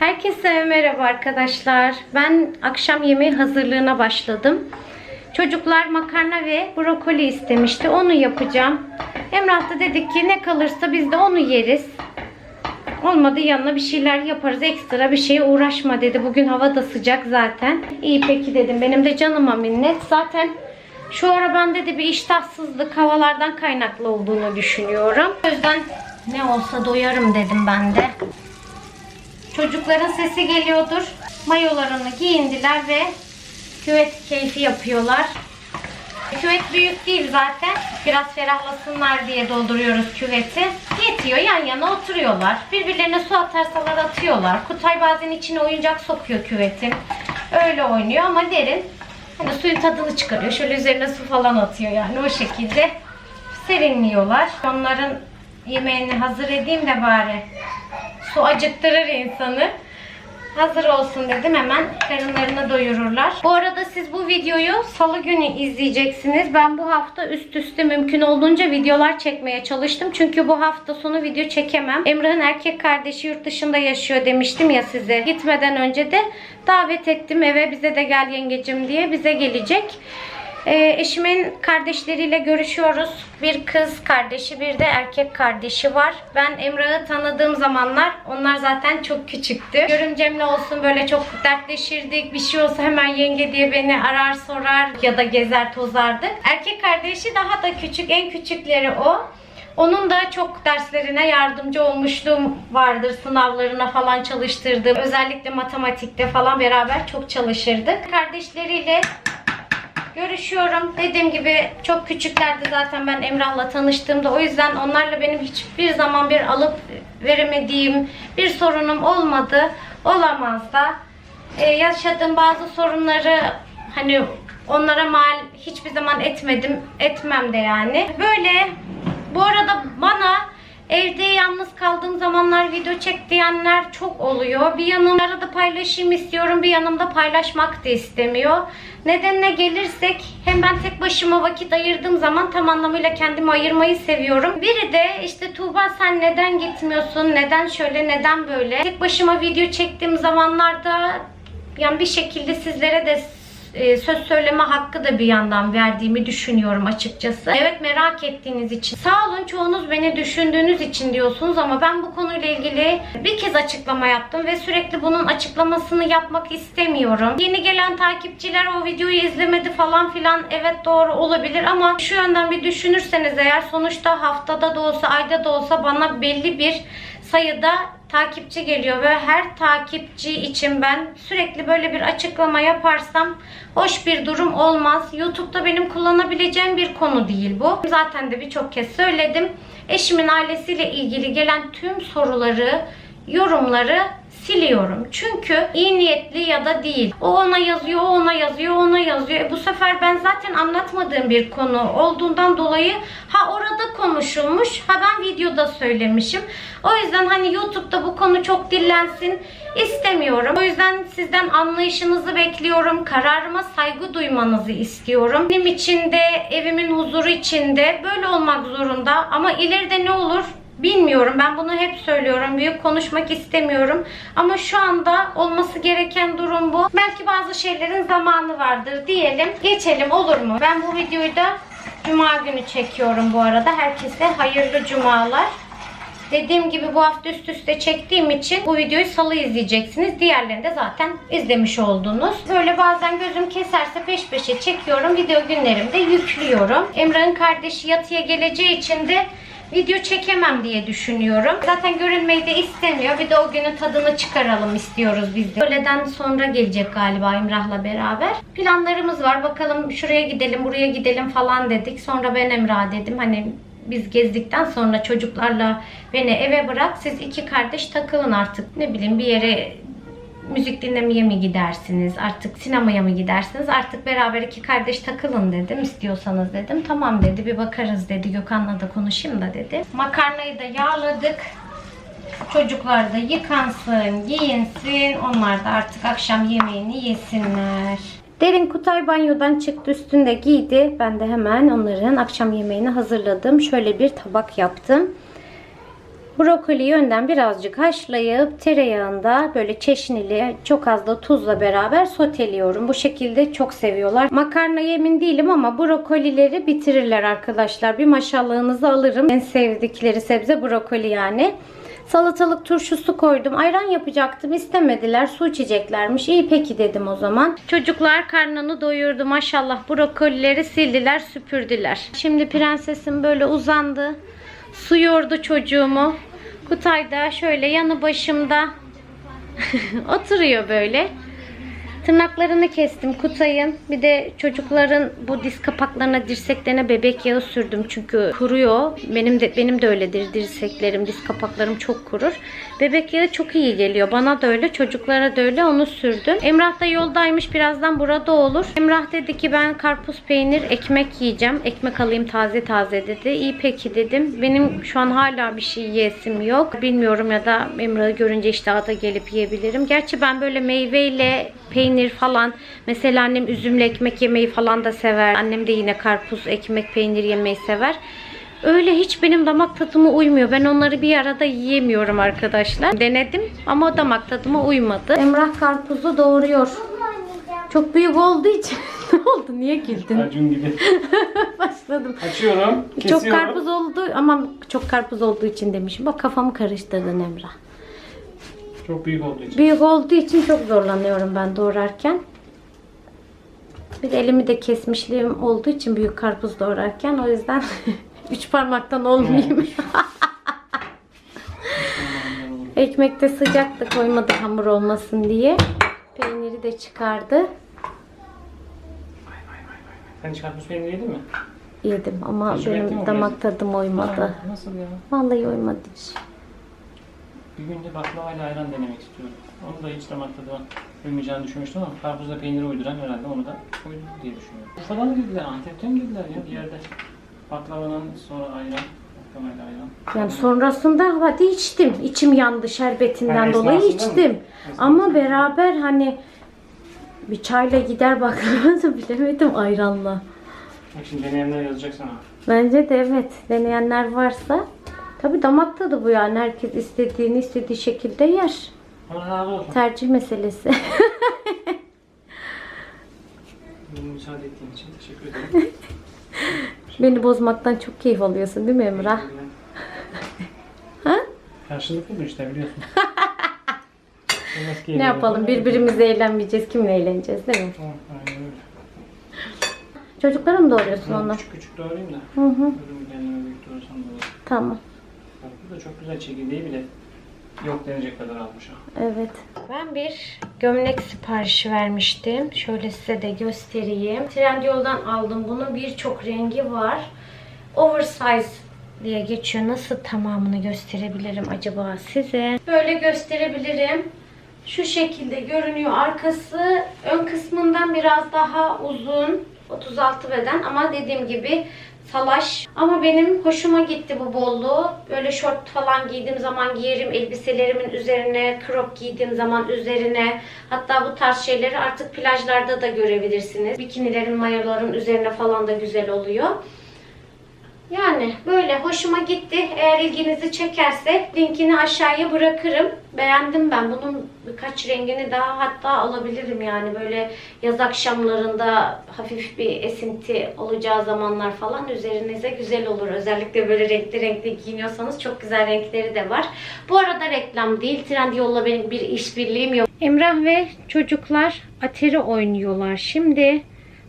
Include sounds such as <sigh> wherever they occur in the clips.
Herkese merhaba arkadaşlar. Ben akşam yemeği hazırlığına başladım. Çocuklar makarna ve brokoli istemişti. Onu yapacağım. Emrah da dedik ki ne kalırsa biz de onu yeriz. Olmadı yanına bir şeyler yaparız. Ekstra bir şeye uğraşma dedi. Bugün hava da sıcak zaten. İyi peki dedim. Benim de canıma minnet. Zaten şu ara bende de bir iştahsızlık havalardan kaynaklı olduğunu düşünüyorum. O yüzden ne olsa doyarım dedim ben de. Çocukların sesi geliyordur. Mayolarını giyindiler ve küvet keyfi yapıyorlar. Küvet büyük değil zaten. Biraz ferahlasınlar diye dolduruyoruz küveti. Yetiyor yan yana oturuyorlar. Birbirlerine su atarsalar atıyorlar. Kutay bazen içine oyuncak sokuyor küvetin. Öyle oynuyor ama derin. Hani suyun tadını çıkarıyor. Şöyle üzerine su falan atıyor yani o şekilde. Serinliyorlar. Onların yemeğini hazır edeyim de bari. Su acıktırır insanı. Hazır olsun dedim hemen karınlarını doyururlar. Bu arada siz bu videoyu salı günü izleyeceksiniz. Ben bu hafta üst üste mümkün olduğunca videolar çekmeye çalıştım. Çünkü bu hafta sonu video çekemem. Emrah'ın erkek kardeşi yurt dışında yaşıyor demiştim ya size. Gitmeden önce de davet ettim eve bize de gel yengecim diye bize gelecek. Ee, eşimin kardeşleriyle görüşüyoruz. Bir kız kardeşi, bir de erkek kardeşi var. Ben Emrah'ı tanıdığım zamanlar onlar zaten çok küçüktü. Görümcemle olsun böyle çok dertleşirdik. Bir şey olsa hemen yenge diye beni arar sorar ya da gezer tozardık. Erkek kardeşi daha da küçük. En küçükleri o. Onun da çok derslerine yardımcı olmuşluğum vardır. Sınavlarına falan çalıştırdım. Özellikle matematikte falan beraber çok çalışırdık. Kardeşleriyle görüşüyorum. Dediğim gibi çok küçüklerdi zaten ben Emrah'la tanıştığımda. O yüzden onlarla benim hiçbir zaman bir alıp veremediğim bir sorunum olmadı. Olamaz da. Ee, yaşadığım bazı sorunları hani onlara mal hiçbir zaman etmedim. Etmem de yani. Böyle bu arada bana kaldığım zamanlar video çek diyenler çok oluyor. Bir yanım arada paylaşayım istiyorum, bir yanımda paylaşmak da istemiyor. Nedenine gelirsek hem ben tek başıma vakit ayırdığım zaman tam anlamıyla kendimi ayırmayı seviyorum. Biri de işte Tuğba sen neden gitmiyorsun, neden şöyle, neden böyle. Tek başıma video çektiğim zamanlarda yani bir şekilde sizlere de e, söz söyleme hakkı da bir yandan verdiğimi düşünüyorum açıkçası. Evet merak ettiğiniz için. Sağ olun çoğunuz beni düşündüğünüz için diyorsunuz ama ben bu konuyla ilgili bir kez açıklama yaptım ve sürekli bunun açıklamasını yapmak istemiyorum. Yeni gelen takipçiler o videoyu izlemedi falan filan evet doğru olabilir ama şu yönden bir düşünürseniz eğer sonuçta haftada da olsa ayda da olsa bana belli bir sayıda takipçi geliyor ve her takipçi için ben sürekli böyle bir açıklama yaparsam hoş bir durum olmaz. YouTube'da benim kullanabileceğim bir konu değil bu. Zaten de birçok kez söyledim. Eşimin ailesiyle ilgili gelen tüm soruları, yorumları siliyorum. Çünkü iyi niyetli ya da değil. O ona yazıyor, o ona yazıyor, ona yazıyor. E bu sefer ben zaten anlatmadığım bir konu olduğundan dolayı ha orada konuşulmuş, ha ben videoda söylemişim. O yüzden hani YouTube'da bu konu çok dillensin istemiyorum. O yüzden sizden anlayışınızı bekliyorum. Kararıma saygı duymanızı istiyorum. Benim için de evimin huzuru için de böyle olmak zorunda. Ama ileride ne olur Bilmiyorum. Ben bunu hep söylüyorum. Büyük konuşmak istemiyorum. Ama şu anda olması gereken durum bu. Belki bazı şeylerin zamanı vardır diyelim. Geçelim olur mu? Ben bu videoyu da Cuma günü çekiyorum bu arada. Herkese hayırlı cumalar. Dediğim gibi bu hafta üst üste çektiğim için bu videoyu salı izleyeceksiniz. Diğerlerini de zaten izlemiş oldunuz. Böyle bazen gözüm keserse peş peşe çekiyorum. Video günlerimde yüklüyorum. Emrah'ın kardeşi yatıya geleceği için de video çekemem diye düşünüyorum. Zaten görünmeyi de istemiyor. Bir de o günün tadını çıkaralım istiyoruz biz de. Öğleden sonra gelecek galiba Emrah'la beraber. Planlarımız var. Bakalım şuraya gidelim, buraya gidelim falan dedik. Sonra ben Emrah dedim. Hani biz gezdikten sonra çocuklarla beni eve bırak. Siz iki kardeş takılın artık. Ne bileyim bir yere müzik dinlemeye mi gidersiniz? Artık sinemaya mı gidersiniz? Artık beraber iki kardeş takılın dedim. istiyorsanız dedim. Tamam dedi. Bir bakarız dedi. Gökhan'la da konuşayım da dedi. Makarnayı da yağladık. Çocuklar da yıkansın, giyinsin. Onlar da artık akşam yemeğini yesinler. Derin Kutay banyodan çıktı üstünde giydi. Ben de hemen onların akşam yemeğini hazırladım. Şöyle bir tabak yaptım. Brokoliyi önden birazcık haşlayıp tereyağında böyle çeşnili çok az da tuzla beraber soteliyorum. Bu şekilde çok seviyorlar. Makarnaya emin değilim ama brokolileri bitirirler arkadaşlar. Bir maşallahınızı alırım. En sevdikleri sebze brokoli yani. Salatalık turşusu koydum. Ayran yapacaktım. istemediler. Su içeceklermiş. İyi peki dedim o zaman. Çocuklar karnını doyurdu. Maşallah brokolileri sildiler, süpürdüler. Şimdi prensesim böyle uzandı. Su yordu çocuğumu. Kutay da şöyle yanı başımda <laughs> oturuyor böyle. Tırnaklarını kestim Kutay'ın. Bir de çocukların bu diz kapaklarına, dirseklerine bebek yağı sürdüm. Çünkü kuruyor. Benim de benim de öyledir dirseklerim, diz kapaklarım çok kurur. Bebek yağı çok iyi geliyor. Bana da öyle, çocuklara da öyle. Onu sürdüm. Emrah da yoldaymış. Birazdan burada olur. Emrah dedi ki ben karpuz peynir ekmek yiyeceğim. Ekmek alayım taze taze dedi. İyi peki dedim. Benim şu an hala bir şey yiyesim yok. Bilmiyorum ya da Emrah'ı görünce işte da gelip yiyebilirim. Gerçi ben böyle meyveyle peynir falan mesela annem üzümlü ekmek yemeyi falan da sever. Annem de yine karpuz, ekmek, peynir yemeyi sever. Öyle hiç benim damak tadıma uymuyor. Ben onları bir arada yiyemiyorum arkadaşlar. Denedim ama damak tadıma uymadı. Emrah karpuzu doğuruyor. Çok büyük olduğu için <laughs> ne oldu? Niye güldün? Acun gibi. <laughs> Başladım. Açıyorum. Kesiyorum. Çok karpuz oldu ama çok karpuz olduğu için demişim. Bak kafamı karıştırdın Emrah. Çok büyük olduğu için. Büyük olduğu için çok zorlanıyorum ben doğrarken. Bir de elimi de kesmişliğim olduğu için büyük karpuz doğrarken o yüzden <laughs> üç parmaktan olmayayım. <laughs> Ekmekte sıcaktı koymadı hamur olmasın diye. Peyniri de çıkardı. Sen hiç karpuz peyniri yedin mi? Yedim ama ekti benim mi damak tadım uymadı. Nasıl ya? Vallahi uymadı hiç. Bir gün de baklava ile ayran denemek istiyorum. Onu da hiç damak tadıma uymayacağını düşünmüştüm ama karpuzla peyniri uyduran herhalde onu da uydurdu diye düşünüyorum. Urfa'dan mı dediler, Antep'ten mi dediler ya bir yerde. Baklavanın sonra ayran, baklavayla ayran. Yani sonrasında hadi içtim. İçim yandı şerbetinden Ha, dolayı esnasında mı? içtim. Ama beraber hani bir çayla gider baklava da bilemedim ayranla. Bak şimdi deneyenler yazacak sana. Bence de evet deneyenler varsa tabi damak tadı bu yani herkes istediğini istediği şekilde yer. Allah razı olsun. Tercih meselesi. <laughs> Bana müsaade ettiğin için teşekkür ederim. <laughs> Beni bozmaktan çok keyif alıyorsun değil mi Emrah? Ha? Karşılıklı bu işte biliyorsun. <laughs> Ne yapalım birbirimizle eğlenmeyeceğiz kimle eğleneceğiz değil mi? Aynen öyle. Çocuklara mı doğruyorsun Ben onu? Küçük küçük doğrayayım da. Hı hı da olur. tamam. Karpuz da çok güzel çekirdeği bile yok denecek kadar almış ha. Evet. Ben bir gömlek siparişi vermiştim. Şöyle size de göstereyim. Trendyol'dan aldım. Bunun birçok rengi var. Oversize diye geçiyor. Nasıl tamamını gösterebilirim acaba size? Böyle gösterebilirim. Şu şekilde görünüyor arkası. Ön kısmından biraz daha uzun. 36 beden ama dediğim gibi salaş. Ama benim hoşuma gitti bu bolluğu. Böyle şort falan giydiğim zaman giyerim. Elbiselerimin üzerine, crop giydiğim zaman üzerine. Hatta bu tarz şeyleri artık plajlarda da görebilirsiniz. Bikinilerin, mayoların üzerine falan da güzel oluyor. Yani böyle hoşuma gitti. Eğer ilginizi çekerse linkini aşağıya bırakırım. Beğendim ben. Bunun birkaç rengini daha hatta alabilirim yani böyle yaz akşamlarında hafif bir esinti olacağı zamanlar falan üzerinize güzel olur. Özellikle böyle renkli renkli giyiniyorsanız çok güzel renkleri de var. Bu arada reklam değil. Trendyol'la benim bir işbirliğim yok. Emrah ve çocuklar Atari oynuyorlar. Şimdi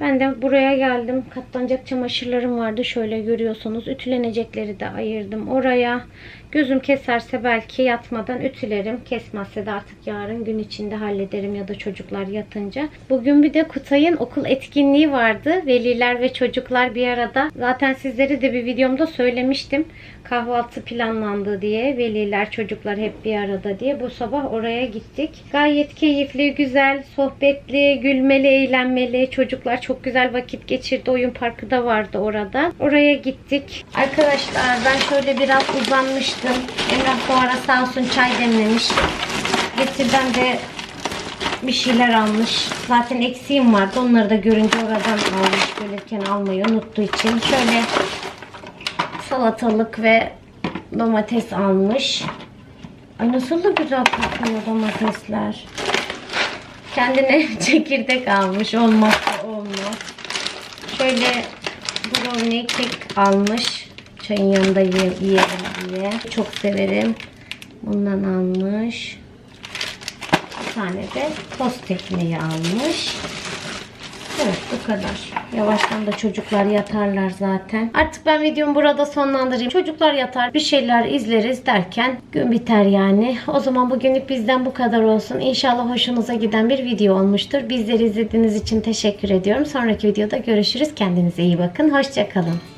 ben de buraya geldim. Katlanacak çamaşırlarım vardı. Şöyle görüyorsunuz. Ütülenecekleri de ayırdım oraya. Gözüm keserse belki yatmadan ütülerim. Kesmezse de artık yarın gün içinde hallederim ya da çocuklar yatınca. Bugün bir de Kutay'ın okul etkinliği vardı. Veliler ve çocuklar bir arada. Zaten sizlere de bir videomda söylemiştim. Kahvaltı planlandı diye. Veliler, çocuklar hep bir arada diye. Bu sabah oraya gittik. Gayet keyifli, güzel, sohbetli, gülmeli, eğlenmeli. Çocuklar çok güzel vakit geçirdi. Oyun parkı da vardı orada. Oraya gittik. Arkadaşlar ben şöyle biraz uzanmıştım. Emrah bu ara sağ olsun çay demlemiş. Getirden de bir şeyler almış. Zaten eksiğim vardı. Onları da görünce oradan almış. Gelirken almayı unuttuğu için. Şöyle salatalık ve domates almış. Ay nasıl da güzel kokuyor domatesler. Kendine <laughs> çekirdek almış. Olmazsa olmaz. Şöyle brownie kek almış. Çayın yanında ye- yiyelim diye. Çok severim. Bundan almış. Bir tane de tost ekmeği almış. Evet bu kadar. Yavaştan da çocuklar yatarlar zaten. Artık ben videomu burada sonlandırayım. Çocuklar yatar bir şeyler izleriz derken gün biter yani. O zaman bugünlük bizden bu kadar olsun. İnşallah hoşunuza giden bir video olmuştur. Bizleri izlediğiniz için teşekkür ediyorum. Sonraki videoda görüşürüz. Kendinize iyi bakın. Hoşçakalın.